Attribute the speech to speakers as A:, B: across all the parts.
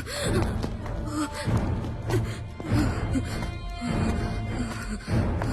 A: Sorry doctor late అయింది మీరు అడిగిన ఎంఆర్ఐ రిపోర్ట్ ఇప్పుడు రెడీగా ఉంది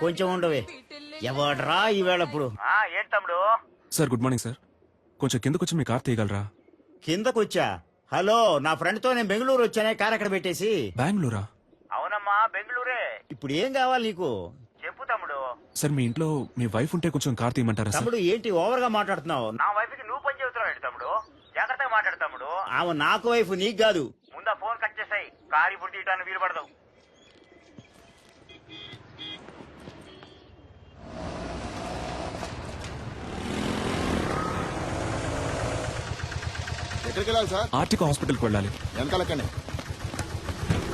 B: కొంచెం ఉండవే. ఎవడ్రా
A: ఏంటి తమ్ముడు?
C: Sir good morning sir. కొంచెం కిందకు వచ్చి మీ కార్ తీయగలరా?
B: కిందకొచ్చా? హలో నా ఫ్రెండ్తో నేను బెంగళూరు వచ్చానే కార్ అక్కడ పెట్టేసి.
C: బెంగళూరా?
A: అవునమ్మా బెంగళూరే.
B: ఇప్పుడు ఏం కావాలి నీకు?
A: చెప్పు తమ్ముడు.
C: సార్ మీ ఇంట్లో మీ వైఫ్ ఉంటే కొంచెం కార్ తీయమంటారా సార్?
B: తమ్ముడు ఏంటి ఓవర్గా మాట్లాడుతున్నావు?
A: నా వైఫ్కి నువ్వు పని చెబుతున్నావు తమ్ముడు? జాగ్రత్తగా మాట్లాడు తమ్ముడు.
B: ఆమె నాకు వైఫ్ నీకు కాదు.
A: ముందా ఫోన్ కట్ చేసాయి. కారు ఇప్పుడు తీయటానికి వీలు పడదు.
D: ఎక్కడికి వెళ్ళాలి సార్?
C: ఆర్టిక హాస్పిటల్కి వెళ్ళాలి.
D: వెనకాలకండి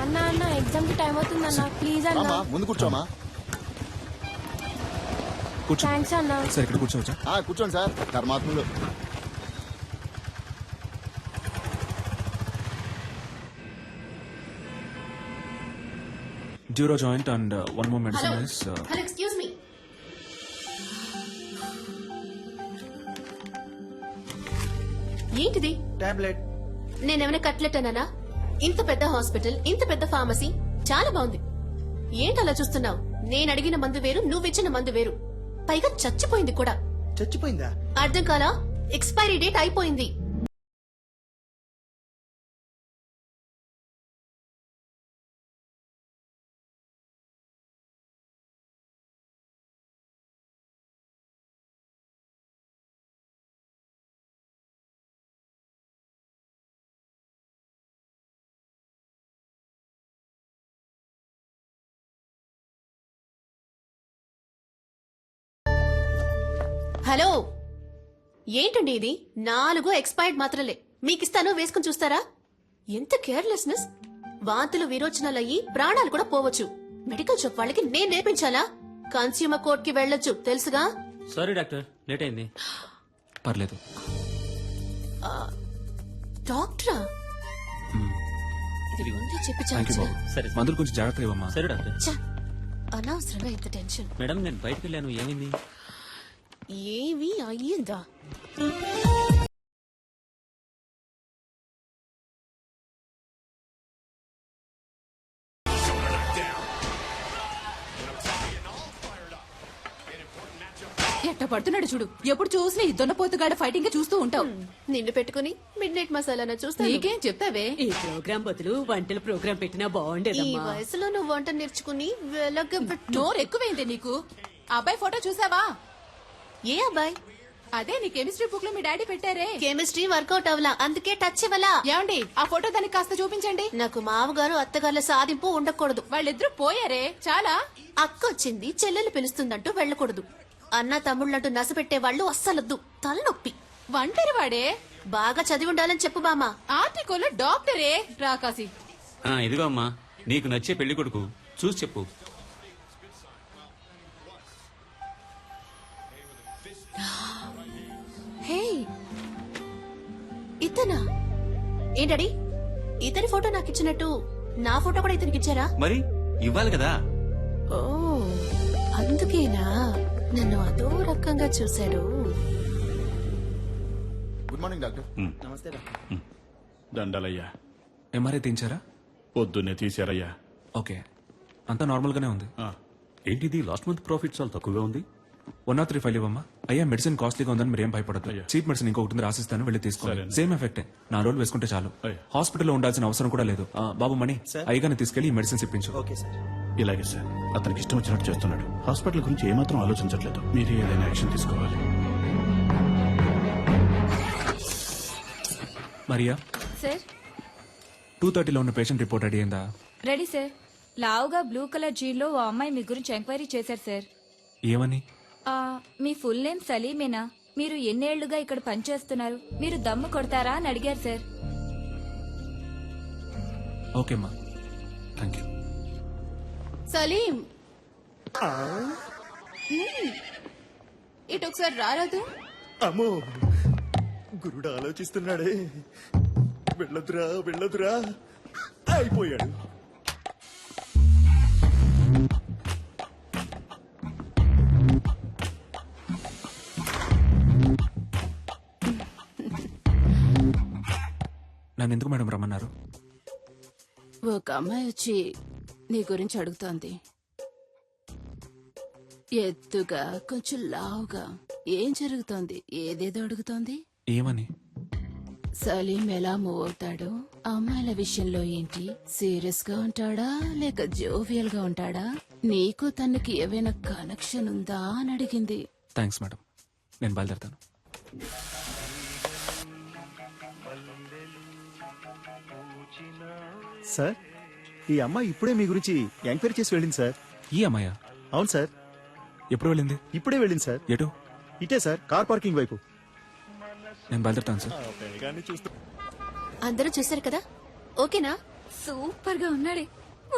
E: అన్నా అన్న ఎగ్జామ్కి టైం అవుతుంది అన్న. ప్లీజ్ అన్న.
D: ముందు కూర్చోమా
C: కూర్చో.
E: థ్యాంక్స్ అన్న.
C: సార్ ఇక్కడ కూర్చోవచ్చా?
D: ఆ, కూర్చోండి సార్. ధర్మాత్ములు.
C: Duro joint and one more medicine is
F: hello ఏంటిది?
B: టాబ్లెట్.
F: నేనేమైనా కట్లెట్ అన్నానా? ఇంత పెద్ద హాస్పిటల్ ఇంత పెద్ద ఫార్మసీ చాలా బాగుంది. ఏంటి అలా చూస్తున్నావు? నేను అడిగిన మందు వేరు నువ్విచ్చిన మందు వేరు. పైగా చచ్చిపోయింది కూడా.
B: చచ్చిపోయిందా?
F: అర్థం కాలా? ఎక్స్పైరీ డేట్ అయిపోయింది. హలో. ఏంటండి ఇది? నాలుగు ఎక్స్పైర్డ్ మాత్రలే. మీకిస్తాను వేసుకుని చూస్తారా? ఎంత కేర్లెస్నెస్. వాంతులు విరోచనాలు అయ్యి ప్రాణాలు కూడా పోవచ్చు. మెడికల్ షాప్ వాళ్ళకి నేను నేర్పించాలా? కన్స్యూమర్ కోర్ట్కి వెళ్ళొచ్చు తెలుసుగా?
G: సారీ డాక్టర్ లేట్ అయింది.
C: పర్లేదు.
F: డాక్టరా? ఇది ముందే చెప్పి
C: థ్యాంక్ యూ
F: చావచ్చుగా.
C: బాబు.
G: సరే.
C: మందులు కొంచెం జాగ్రత్తగా ఇవ్వమ్మా.
G: సరే డాక్టర్.
F: ఛ, అనవసరంగా ఇంత టెన్షన్.
G: మేడం నేను బయటకు వెళ్ళాను. ఏమైంది?
F: ఏవి అయ్యిందా?
H: ఎట్ట పడుతున్నాడు చూడు. ఎప్పుడు చూసినా ఈ దొన్నపోతుగాడ ఫైటింగ్ చూస్తూ ఉంటావు.
F: నిన్ను పెట్టుకుని మిడ్ నైట్ మసాలా చూస్తాను.
H: నీకేం చెప్తావే?
I: ఈ ప్రోగ్రాం బదులు వంటల ప్రోగ్రాం పెట్టినా
F: ఈ
I: బాగుండేదమ్మా.
F: వయసులో నువ్వు వంట నేర్చుకుని వెలగబెట్టు.
H: నోరు ఎక్కువైంది నీకు అబ్బాయి ఫోటో చూసావా?
F: ఏ అబ్బాయి?
H: అదే నీ కెమిస్ట్రీ బుక్లో మీ డాడీ పెట్టారే.
F: కెమిస్ట్రీ వర్కౌట్ అవలా అందుకే టచ్ ఇవ్వలా.
H: ఏమండి ఆ ఫోటో దానికి కాస్త చూపించండి.
F: నాకు మామగారు అత్తగారుల సాధింపు ఉండకూడదు.
H: వాళ్ళిద్దరూ పోయారే. చాలా.
F: అక్క వచ్చింది చెల్లెలు పిలుస్తుందంటూ వెళ్ళకూడదు. అన్న తమ్ముళ్ళంటూ నసపెట్టే వాళ్ళు అస్సలొద్దు. తలనొప్పి.
H: వంటరి వాడే.
F: బాగా చదివి ఉండాలని చెప్పు బామా
H: ఆర్టికల్ డాక్టరే. రాకాసి
G: ఆ, ఇదిగో అమ్మా నీకు నచ్చే పెళ్ళి కొడుకు చూసి చెప్పు.
F: హే ఇతనా? ఏంటడి ఇతని ఫోటో నాకు ఇచ్చినట్టు నా ఫోటో కూడా ఇతనికి ఇచ్చారా?
G: మరి ఇవ్వాలి కదా?
F: ఓ అందుకేనా? నన్ను అదో రకంగా చూశాడు.
D: Good morning doctor.
B: నమస్తే డాక్టర్.
J: దండలయ్యా.
C: ఎంఆర్ఐ తీయించారా?
J: పొద్దున్నే తీశారయ్యా.
C: ఓకే. అంతా నార్మల్ గానే ఉంది.
J: ఆ, ఏంటిది? లాస్ట్ మంత్ ప్రాఫిట్ చాలా తక్కువగా ఉంది?
C: వన్ నాట్ త్రీ ఫైవ్ ఇవ్వమ్మా. అయ్యా మెడిసిన్ కాస్ట్లీగా ఉందని మీరు ఏం భయపడదు. చీప్ మెడిసిన్ ఇంకొకటి ఉంది, రాసిస్తాను వెళ్ళి తీసుకోండి.
J: సరే.
C: సేమ్ ఎఫెక్టే నా రోజులు వేసుకుంటే చాలు. హాస్పిటల్లో ఉండాల్సిన అవసరం కూడా లేదు. ఆ, బాబు మణి అయ్యగానే తీసుకెళ్ళి ఈ మెడిసిన్స్ ఇప్పించు.
B: Okay sir.
J: ఇలాగే సార్. అతనికి ఇష్టం వచ్చినట్టు చేస్తున్నాడు. హాస్పిటల్ గురించి ఏమాత్రం ఆలోచించట్లేదు. మీరు ఏదైనా యాక్షన్ తీసుకోవాలి.
C: మరియా?
H: సార్?
C: టూ థర్టీలో ఉన్న పేషెంట్ రిపోర్ట్ రెడీ అయిందా?
H: Ready sir. లావుగా బ్లూ కలర్ జీన్లో ఓ అమ్మాయి మీ గురించి ఎంక్వైరీ చేశారు సార్.
C: ఏమని?
H: మీ ఫుల్ నేమ్ సలీమేనా? మీరు ఎన్నేళ్ళుగా ఇక్కడ పనిచేస్తున్నారు? మీరు దమ్ము కొడతారా అని అడిగారు సార్.
C: ఓకేమ్మా థ్యాంక్ యూ
F: సలీం!
H: ఇటు ఒకసారి రారాదు.
D: అమ్మో! గురుడు ఆలోచిస్తున్నాడే. వెళ్ళదురా వెళ్ళదురా. అయిపోయాడు.
C: నన్ను ఎందుకు మేడం రమ్మన్నారు?
E: ఒక అమ్మాయి వచ్చి నీ గురించి అడుగుతోంది. ఎత్తుగా కొంచెం లావుగా ఏం జరుగుతోంది? ఏదేదో అడుగుతోంది.
C: ఏమని?
E: సలీం ఎలా మూవ్ అవుతాడు? అమ్మాయిల విషయంలో ఏంటి? సీరియస్గా ఉంటాడా? లేక జోవియల్గా ఉంటాడా? నీకు తనకి ఏవైనా కనెక్షన్ ఉందా అని అడిగింది.
C: Thanks madam. నేను బయలుదేరుతాను.
K: సార్ ఈ అమ్మాయి ఇప్పుడే మీ గురించి ఎంక్వైరీ చేసి వెళ్ళింది సార్.
C: ఈ అమ్మాయ?
K: అవును సార్.
C: ఎప్పుడు వెళ్ళింది?
K: ఇప్పుడే వెళ్ళింది సార్.
C: ఎటు?
K: ఇటే సార్ కార్ పార్కింగ్ వైపు.
C: నేను బయలుదేరుతాను సార్.
F: అందరూ చూశారు కదా? ఓకేనా?
H: సూపర్గా ఉన్నాడే.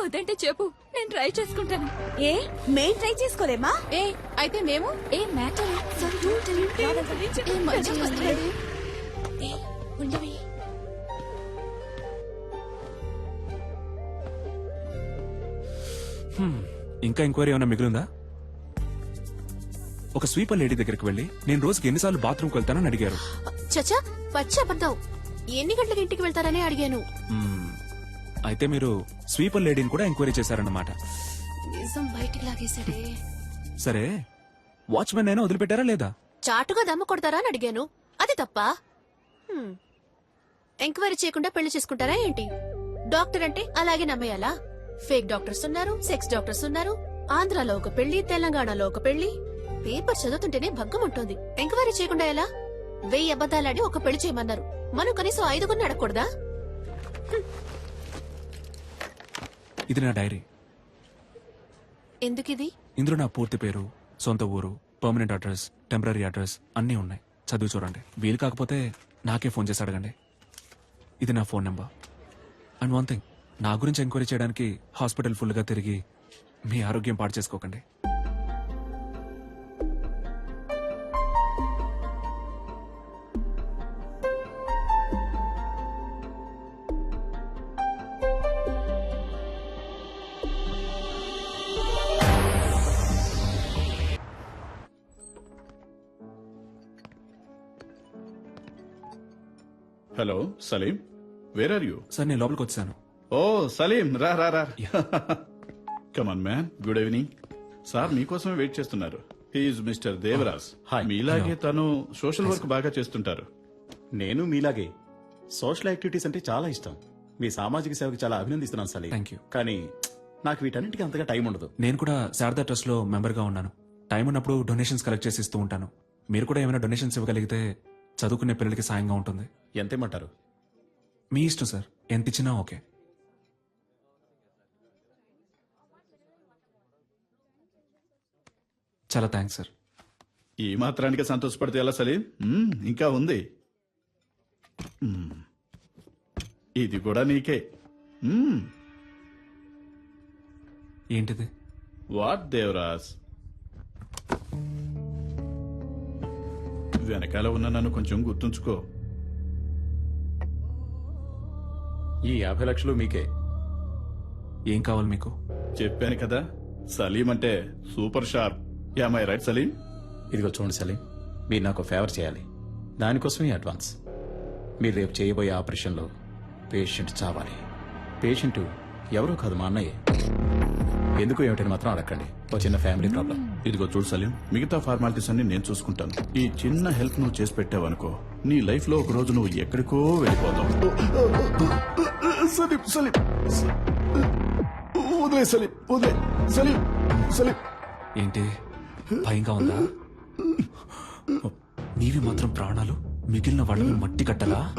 H: వద్దంటే చెప్పు నేను ట్రై చేసుకుంటాను.
I: ఏ? మేం ట్రై చేసుకోలేమా?
H: ఏ అయితే మేము? ఏ మ్యాటర్ ఏ? మంచి ఉండవి.
C: ఇంకా ఎంక్వైరీ ఏమైనా మిగిలిందా? ఒక స్వీపర్ లేడీ దగ్గరికి వెళ్ళి నేను రోజుకి ఎన్నిసార్లు బాత్రూమ్కి వెళ్తానని అడిగారు.
F: చచ్చా పచ్చి అబద్ధం ఎన్ని గంటలకు ఇంటికి వెళ్తారని అడిగాను.
C: మ్మ్. అయితే మీరు స్వీపర్ లేడీని కూడా ఎంక్వైరీ చేశారన్నమాట.
F: నిజం బయటికి లాగేశాడే.
C: సరే వాచ్మెన్ అయినా వదిలిపెట్టారా లేదా?
F: చాటుగా దమ్ము కొడతారా అని అడిగాను. అది తప్ప. ఎంక్వైరీ చేయకుండా పెళ్ళి చేసుకుంటారా ఏంటి? డాక్టర్ అంటే అలాగే నమ్మేయాలా? ఫేక్ డాక్టర్స్ ఉన్నారు సెక్స్ డాక్టర్స్ ఉన్నారు. ఆంధ్రాలో ఒక పెళ్ళి తెలంగాణలో ఒక పెళ్ళి పేపర్ చదువుతుంటేనే భగ్గం ఉంటుంది. ఎంక్వైరీ చేయకుండా ఎలా? వెయ్యి అబద్దాలాడి ఒక పెళ్ళి చేయమన్నారు. మనం కనీసం ఐదుగురిని అడగకూడదా?
C: ఇది నా డైరీ.
F: ఎందుకిది?
C: ఇందులో నా పూర్తి పేరు సొంత ఊరు పర్మనెంట్ అడ్రస్ టెంపరీ అడ్రస్ అన్నీ ఉన్నాయి. చదివి చూడండి. వీలు కాకపోతే నాకే ఫోన్ చేసి అడగండి. ఇది నా phone number. And one thing నా గురించి ఎంక్వైరీ చేయడానికి హాస్పిటల్ ఫుల్గా తిరిగి మీ ఆరోగ్యం పాడు చేసుకోకండి.
J: Hello Salim where are you
C: sir నేను లోపలికి వచ్చాను.
J: ఓ సలీం రా రా రా. Come on man good evening sir మీకోసమే వెయిట్ చేస్తున్నారు. He is mister Devaraj
K: hi.
J: మీలాగే తను సోషల్ వర్క్ బాగా చేస్తుంటారు.
K: నేను మీలాగే. సోషల్ యాక్టివిటీస్ అంటే చాలా ఇష్టం. మీ సామాజిక సేవకి చాలా అభినందిస్తున్నాను సలీ.
C: Thank you.
K: కానీ నాకు వీటన్నిటికీ అంతగా టైం ఉండదు.
C: నేను కూడా శారదా ట్రస్ట్లో మెంబర్గా ఉన్నాను. టైం ఉన్నప్పుడు డొనేషన్స్ కలెక్ట్ చేసి ఇస్తూ ఉంటాను. మీరు కూడా ఏమైనా డొనేషన్స్ ఇవ్వగలిగితే చదువుకునే పిల్లలకి సాయంగా ఉంటుంది.
K: ఎంతేమంటారు?
C: మీ ఇష్టం సార్. ఎంత ఇచ్చినా ఓకే. చాలా థ్యాంక్స్ సార్
J: ఈ మాత్రానికి సంతోషపడితే ఎలా సలీం? మ్మ్, ఇంకా ఉంది. మ్మ్. ఇది కూడా నీకే. మ్మ్.
C: ఏంటిది?
J: వాట్ దేవరాజ్? వెనకాల ఉన్న నన్ను కొంచెం గుర్తుంచుకో.
K: ఈ యాభై లక్షలు మీకే.
C: ఏం కావాలి మీకు?
J: చెప్పాను కదా సలీం అంటే super sharp. Am I right Salim
K: ఇదిగో చూడండి సలీం మీరు నాకు ఫేవర్ చేయాలి. దానికోసమే అడ్వాన్స్ మీరు రేపు చేయబోయే ఆపరేషన్లో పేషెంట్ చావాలి. పేషెంట్ ఎవరో కాదు మా అన్నయ్య. ఎందుకు ఏమిటని మాత్రం అడగండి ఒక చిన్న ఫ్యామిలీ ప్రాబ్లం
J: ఇదిగో చూడు సలీం మిగతా ఫార్మాలిటీస్ అన్ని నేను చూసుకుంటాను. ఈ చిన్న హెల్ప్ నువ్వు చేసి పెట్టావనుకో నీ లైఫ్లో ఒక రోజు నువ్వు ఎక్కడికో వెళ్ళిపోతావు. సలీం సలీం వదిలే సలీం వదిలే. సలీం సలీం
C: ఏంటి? భయంగా ఉందా? నీవి మాత్రం ప్రాణాలు? మిగిలిన వాళ్ళని మట్టి కట్టలా?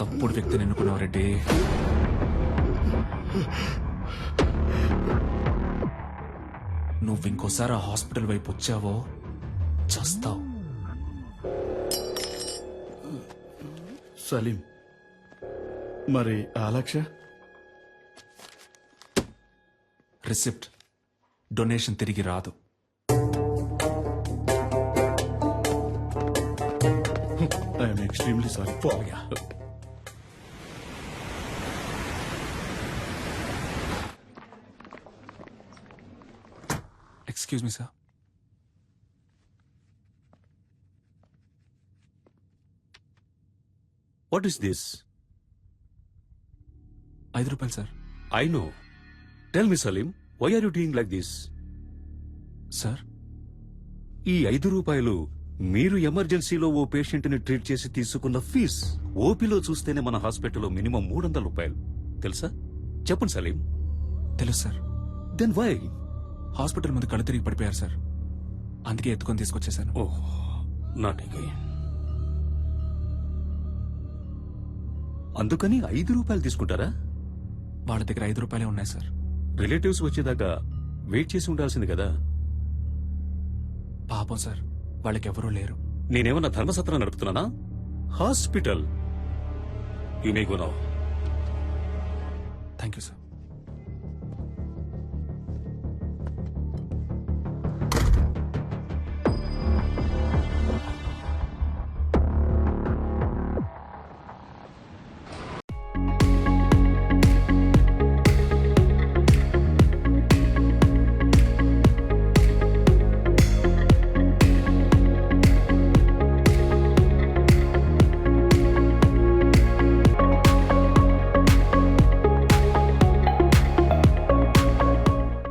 C: తప్పుడు వ్యక్తిని ఎన్నుకున్నావు రెడ్డి నువ్వు ఇంకోసారి ఆ హాస్పిటల్ వైపు వచ్చావో? చస్తావు.
J: సలీం. మరి ఆ లక్ష
C: రిసిప్ట్. డొనేషన్ తిరిగి రాదు.
J: I'm extremely sorry
C: excuse me sir
G: what is this
C: ఐదు రూపాయలు sir
G: I know tell me Salim why are you doing like this
C: sir
G: ఈ ఐదు రూపాయలు మీరు ఎమర్జెన్సీలో ఓ పేషెంట్ని ట్రీట్ చేసి తీసుకున్న ఫీజ్ ఓపీలో చూస్తేనే మన హాస్పిటల్లో మినిమం మూడు వందల రూపాయలు. తెలుసా? చెప్పండి సలీం.
C: తెలుసు సార్.
G: దెన్ వై
C: హాస్పిటల్ ముందు కళ్ళు తిరిగి పడిపోయారు సార్. అందుకే ఎత్తుకొని తీసుకొచ్చేసాను
G: ఓహ్ నాట్ అగైన్ అందుకని ఐదు రూపాయలు తీసుకుంటారా?
C: వాళ్ళ దగ్గర ఐదు రూపాయలే ఉన్నాయి సార్.
G: రిలేటివ్స్ వచ్చేదాకా వెయిట్ చేసి ఉండాల్సింది కదా?
C: పాపం సార్ వాళ్ళకి ఎవరూ లేరు.
G: నేనేమన్నా ధర్మసత్రం నడుపుతున్నానా? హాస్పిటల్. ఈ may go now
C: thank you sir